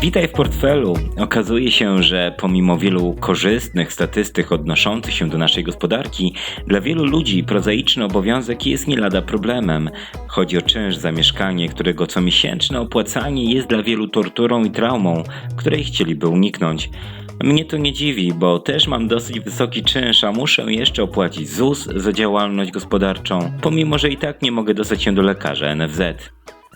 Witaj w portfelu. Okazuje się, że pomimo wielu korzystnych statystyk odnoszących się do naszej gospodarki, dla wielu ludzi prozaiczny obowiązek jest nie lada problemem. Chodzi o czynsz za mieszkanie, którego comiesięczne opłacanie jest dla wielu torturą i traumą, której chcieliby uniknąć. Mnie to nie dziwi, bo też mam dosyć wysoki czynsz, a muszę jeszcze opłacić ZUS za działalność gospodarczą, pomimo że i tak nie mogę dostać się do lekarza NFZ.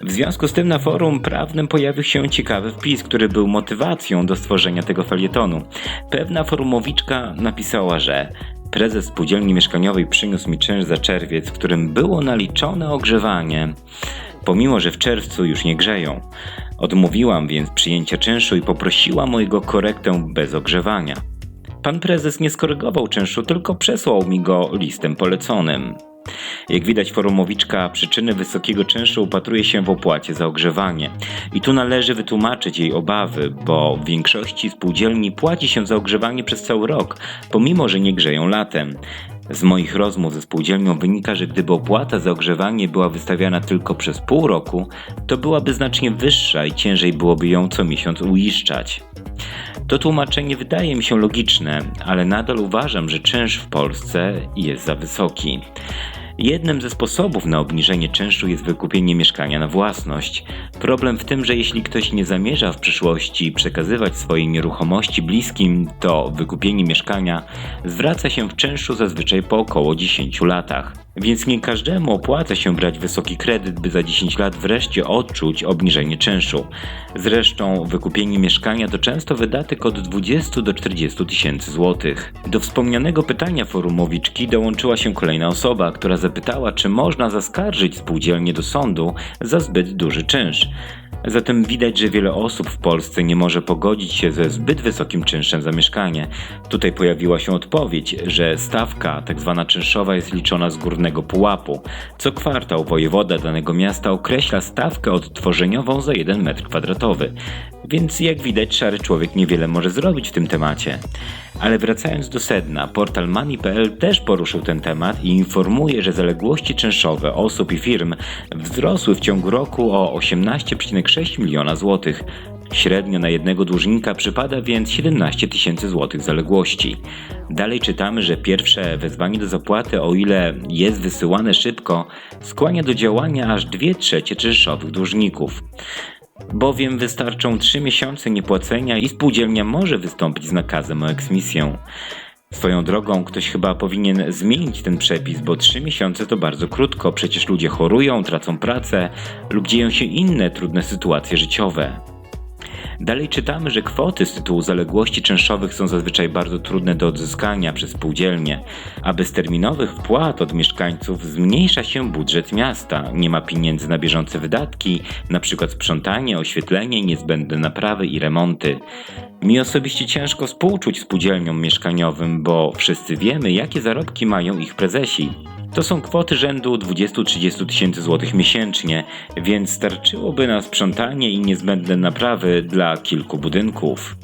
W związku z tym na forum prawnym pojawił się ciekawy wpis, który był motywacją do stworzenia tego felietonu. Pewna forumowiczka napisała, że prezes spółdzielni mieszkaniowej przyniósł mi czynsz za czerwiec, w którym było naliczone ogrzewanie, pomimo że w czerwcu już nie grzeją. Odmówiłam więc przyjęcia czynszu i poprosiłam o jego korektę bez ogrzewania. Pan prezes nie skorygował czynszu, tylko przesłał mi go listem poleconym. Jak widać, forumowiczka przyczyny wysokiego czynszu upatruje się w opłacie za ogrzewanie. I tu należy wytłumaczyć jej obawy, bo w większości spółdzielni płaci się za ogrzewanie przez cały rok, pomimo że nie grzeją latem. Z moich rozmów ze spółdzielnią wynika, że gdyby opłata za ogrzewanie była wystawiana tylko przez pół roku, to byłaby znacznie wyższa i ciężej byłoby ją co miesiąc uiszczać. To tłumaczenie wydaje mi się logiczne, ale nadal uważam, że czynsz w Polsce jest za wysoki. Jednym ze sposobów na obniżenie czynszu jest wykupienie mieszkania na własność. Problem w tym, że jeśli ktoś nie zamierza w przyszłości przekazywać swojej nieruchomości bliskim, to wykupienie mieszkania zwraca się w czynszu zazwyczaj po około 10 latach. Więc nie każdemu opłaca się brać wysoki kredyt, by za 10 lat wreszcie odczuć obniżenie czynszu. Zresztą wykupienie mieszkania to często wydatek od 20 do 40 tysięcy złotych. Do wspomnianego pytania forumowiczki dołączyła się kolejna osoba, która zapytała, czy można zaskarżyć spółdzielnię do sądu za zbyt duży czynsz. Zatem widać, że wiele osób w Polsce nie może pogodzić się ze zbyt wysokim czynszem za mieszkanie. Tutaj pojawiła się odpowiedź, że stawka tzw. Tak czynszowa jest liczona z górnego pułapu. Co kwartał wojewoda danego miasta określa stawkę odtworzeniową za 1 m2. Więc jak widać, szary człowiek niewiele może zrobić w tym temacie. Ale wracając do sedna, portal Money.pl też poruszył ten temat i informuje, że zaległości czynszowe osób i firm wzrosły w ciągu roku o 18,6 miliona złotych. Średnio na jednego dłużnika przypada więc 17 tysięcy złotych zaległości. Dalej czytamy, że pierwsze wezwanie do zapłaty, o ile jest wysyłane szybko, skłania do działania aż 2 trzecie czynszowych dłużników bowiem wystarczą 3 miesiące niepłacenia i spółdzielnia może wystąpić z nakazem o eksmisję. Swoją drogą ktoś chyba powinien zmienić ten przepis, bo 3 miesiące to bardzo krótko, przecież ludzie chorują, tracą pracę lub dzieją się inne trudne sytuacje życiowe. Dalej czytamy, że kwoty z tytułu zaległości czynszowych są zazwyczaj bardzo trudne do odzyskania przez spółdzielnie, a bez terminowych wpłat od mieszkańców zmniejsza się budżet miasta. Nie ma pieniędzy na bieżące wydatki, np. sprzątanie, oświetlenie, niezbędne naprawy i remonty. Mi osobiście ciężko współczuć spółdzielniom mieszkaniowym, bo wszyscy wiemy, jakie zarobki mają ich prezesi. To są kwoty rzędu 20-30 tysięcy złotych miesięcznie, więc starczyłoby na sprzątanie i niezbędne naprawy dla kilku budynków.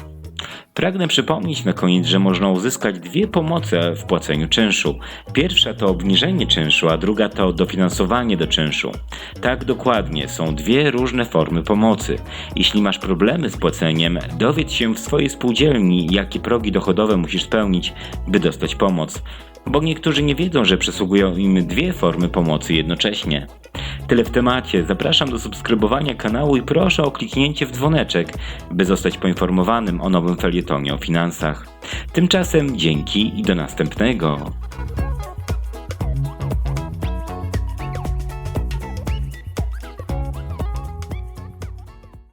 Pragnę przypomnieć na koniec, że można uzyskać dwie pomoce w płaceniu czynszu. Pierwsza to obniżenie czynszu, a druga to dofinansowanie do czynszu. Tak dokładnie, są dwie różne formy pomocy. Jeśli masz problemy z płaceniem, dowiedz się w swojej spółdzielni, jakie progi dochodowe musisz spełnić, by dostać pomoc bo niektórzy nie wiedzą, że przysługują im dwie formy pomocy jednocześnie. Tyle w temacie. Zapraszam do subskrybowania kanału i proszę o kliknięcie w dzwoneczek, by zostać poinformowanym o nowym felietonie o finansach. Tymczasem dzięki i do następnego.